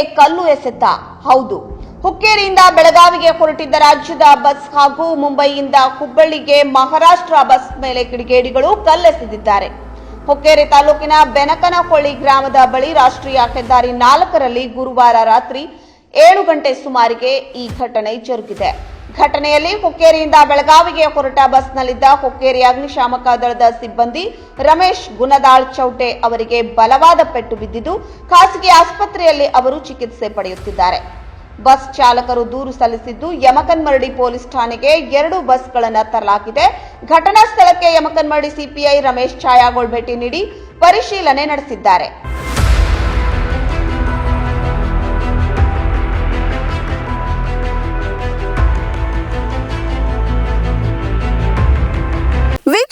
ಕಲ್ಲು ಎಸೆತ. ಹೌದು. ಹುಕ್ಕೇರಿಯಿಂದ ಬೆಳಗಾವಿಗೆ ಹೊರಟಿದ್ದ ರಾಜ್ಯದ ಬಸ್ ಹಾಗೂ ಮುಂಬೈಯಿಂದ ಹುಬ್ಬಳ್ಳಿಗೆ ಮಹಾರಾಷ್ಟ್ರ ಬಸ್ ಮೇಲೆ ಕಿಡಿಗೇಡಿಗಳು ಕಲ್ಲೆಸೆದಿದ್ದಾರೆ. ಹುಕ್ಕೇರಿ ತಾಲೂಕಿನ ಬೆನಕನಹೊಳ್ಳಿ ಗ್ರಾಮದ ಬಳಿ ರಾಷ್ಟ್ರೀಯ ಹೆದ್ದಾರಿ ನಾಲ್ಕರಲ್ಲಿ ಗುರುವಾರ ರಾತ್ರಿ ಏಳು ಗಂಟೆ ಸುಮಾರಿಗೆ ಈ ಘಟನೆ ಜರುಗಿದೆ. ಘಟನೆಯಲ್ಲಿ ಹುಕ್ಕೇರಿಯಿಂದ ಬೆಳಗಾವಿಗೆ ಹೊರಟ ಬಸ್ನಲ್ಲಿದ್ದ ಹುಕ್ಕೇರಿ ಅಗ್ನಿಶಾಮಕ ದಳದ ಸಿಬ್ಬಂದಿ ರಮೇಶ್ ಗುಣದಾಳ್ ಚೌಟೆ ಅವರಿಗೆ ಬಲವಾದ ಪೆಟ್ಟು ಬಿದ್ದಿದ್ದು, ಖಾಸಗಿ ಆಸ್ಪತ್ರೆಯಲ್ಲಿ ಅವರು ಚಿಕಿತ್ಸೆ ಪಡೆಯುತ್ತಿದ್ದಾರೆ. ಬಸ್ ಚಾಲಕರು ದೂರು ಸಲ್ಲಿಸಿದ್ದು, ಯಮಕನ್ಮರಡಿ ಪೊಲೀಸ್ ಠಾಣೆಗೆ ಎರಡು ಬಸ್ಗಳನ್ನು ತರಲಾಗಿದೆ. ಘಟನಾ ಸ್ಥಳಕ್ಕೆ ಯಮಕನ್ಮರಡಿ ಸಿಪಿಐ ರಮೇಶ್ ಛಾಯಾಗೋಳ್ ಭೇಟಿ ನೀಡಿ ಪರಿಶೀಲನೆ ನಡೆಸಿದ್ದಾರೆ.